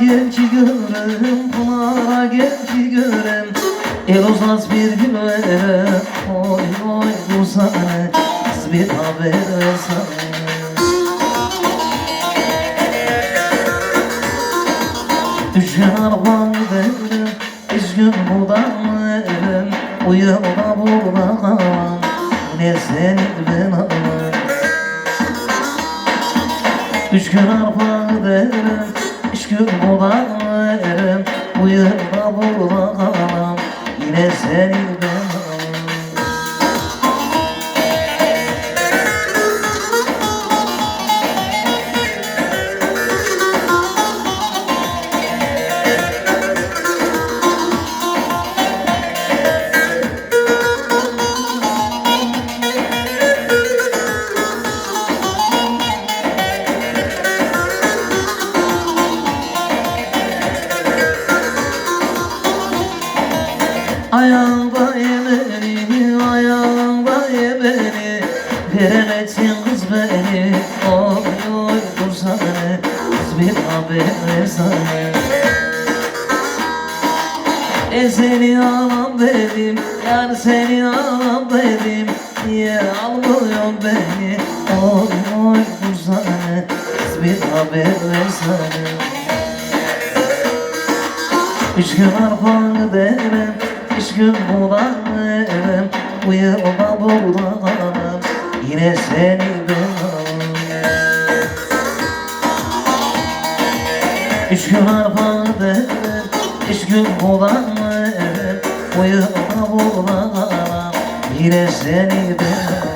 gel ki görüm Pınara gel ki görüm El uzat bir gün ver Oy oy dursana Kız bir haber versene Düşen arabam derim Üzgün budanım Uyuda burada kalan Ne seni ben alan Üç gün arpa derim Budanım Uyuda burada kalan Yine seni ben Ayağında yemeni, ayağında yemeni Veremezsin kız beni, oy oy dursana Kız bir haber versene E seni alam dedim, yar seni alam dedim. Niye almıyorsun beni, oy oy dursana Kız bir haber versene Üç gün arpanı derim, üç gün bulanırım Uyuma bulanırım, yine seni ben alırım Üç gün arpanı derim, üç gün bulanırım Uyuma bulanırım, yine seni alırım